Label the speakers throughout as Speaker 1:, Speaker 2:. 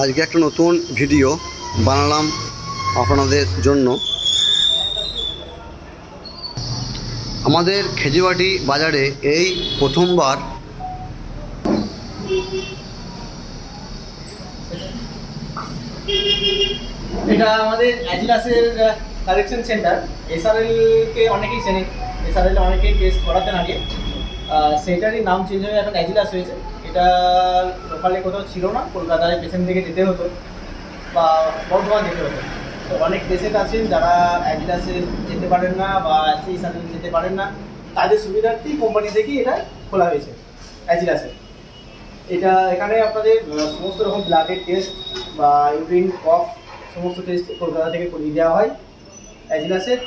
Speaker 1: আজকে একটা নতুন ভিডিও বানালাম আপনাদের জন্য। আমাদের খেজুয়াটি বাজারে এই প্রথমবার
Speaker 2: এটা আমাদের অ্যাজিলাসের কালেকশন সেন্টার এসআরএল কে অনেকেই চেনে। এসআরএল অনেকেই টেস্ট করাতেন আগে। সেটারই নাম চেঞ্জ হয়ে এখন অ্যাজিলাস হয়েছে। এটা লোকালে কোথাও ছিল না কলকাতায় পেছন থেকে যেতে হতো বা বর্ধমান যেতে হতো। তো অনেক পেশেন্ট আছেন যারা অ্যাজিলাসে যেতে পারেন না বা এসআরএল যেতে পারেন না। তাদের সুবিধার্থেই কোম্পানি থেকেই এটা খোলা হয়েছে অ্যাজিলাসে এটা এখানে আপনাদের সমস্ত রকম ব্লাডের টেস্ট বা ইউরিন কফ সমস্ত টেস্ট কলকাতা থেকে করিয়ে দেওয়া হয় অ্যাজিলাসের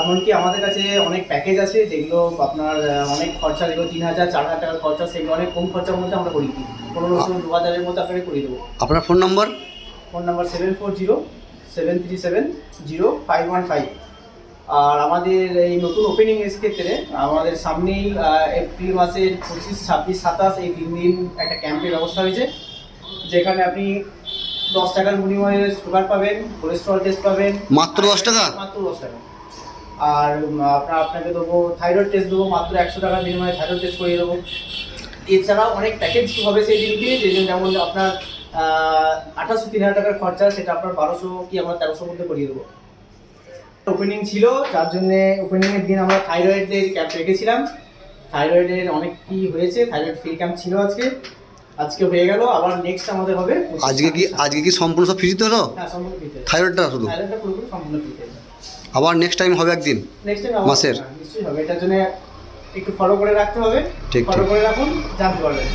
Speaker 2: এমনকি আমাদের কাছে অনেক প্যাকেজ আছে যেগুলো আপনার অনেক খরচা যেগুলো তিন হাজার চার হাজার টাকার খরচা সেগুলো অনেক কম খরচার মধ্যে আমরা করিয়ে দিই। পনেরোশো দু হাজারের মধ্যে আপনাকে করিয়ে দেবো।
Speaker 1: আপনার phone number
Speaker 2: phone number seven four zero seven three seven zero five one five আর আমাদের এই নতুন ওপেনিং এস ক্ষেত্রে আমাদের সামনেই এপ্রিল মাসের পঁচিশ ছাব্বিশ সাতাশ এই তিন দিন একটা ক্যাম্পের ব্যবস্থা হয়েছে যেখানে আপনি দশ টাকার বিনিময়ে সুগার পাবেন কোলেস্ট্রল টেস্ট পাবেন।
Speaker 1: মাত্র 10 টাকা?
Speaker 2: মাত্র দশ টাকা। আর আপনার, আপনাকে দেবো থাইরয়েড টেস্ট দেবো, মাত্র একশো টাকার বিনিময়ে থাইরয়েড টেস্ট করিয়ে দেবো। এছাড়াও অনেক প্যাকেজ হবে সেই দিনকে যে- যেমন আপনার আঠাশশো তিন হাজার টাকার খরচা, সেটা আপনার বারোশো কি আমরা তেরোশোর মধ্যে করিয়ে দেবো। ওপেনিং ছিল, যার জন্যে ওপেনিংয়ের দিন আমরা থাইরয়েডের ক্যাম্প রেখেছিলাম। থাইরয়েডের অনেক কি হয়েছে থাইরয়েড ফ্রি ক্যাম্প ছিল আজকে। আজকে হয়ে গেল আবার নেক্সট আমাদের হবে
Speaker 1: আজকে কি আজকে কি সম্পূর্ণ সব ফ্রিতে হলো?
Speaker 2: হ্যাঁ সম্পূর্ণ ফ্রিতে
Speaker 1: থাইরয়েডটা শুধু?
Speaker 2: থাইরয়েডটা পুরোপুরি সম্পূর্ণ ফ্রিতে
Speaker 1: আবার নেক্সট টাইম হবে একদিন?
Speaker 2: নেক্সট টাইম
Speaker 1: মাসের?
Speaker 2: নিশ্চয়ই হবে। এটার জন্য একটু ফলো করে রাখতে হবে।
Speaker 1: ঠিক,
Speaker 2: ফলো করে রাখুন জানতে পারবেন।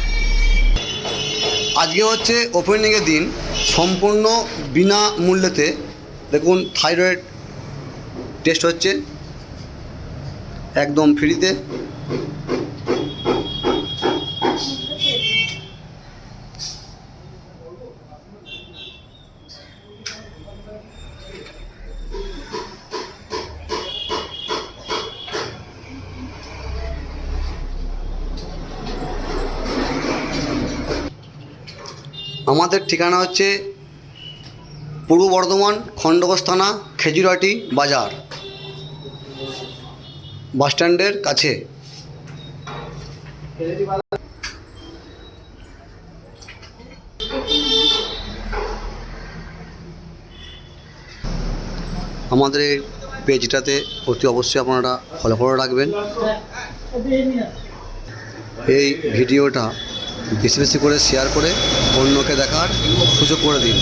Speaker 1: আজকে হচ্ছে ওপেনিংয়ের দিন সম্পূর্ণ বিনা মূল্যেতে দেখুন থাইরয়েড টেস্ট হচ্ছে একদম ফ্রিতে আমাদের ঠিকানা হচ্ছে পূর্ব বর্ধমান, খণ্ডঘোষ থানা, খেজুরাটি বাজার, বাস স্ট্যান্ডের কাছে। আমাদের এই পেজটাতে অতি অবশ্যই আপনারা ফলো করে রাখবেন। এই ভিডিওটা বেশি বেশি করে শেয়ার করে অন্যকে দেখার সুযোগ করে দিন।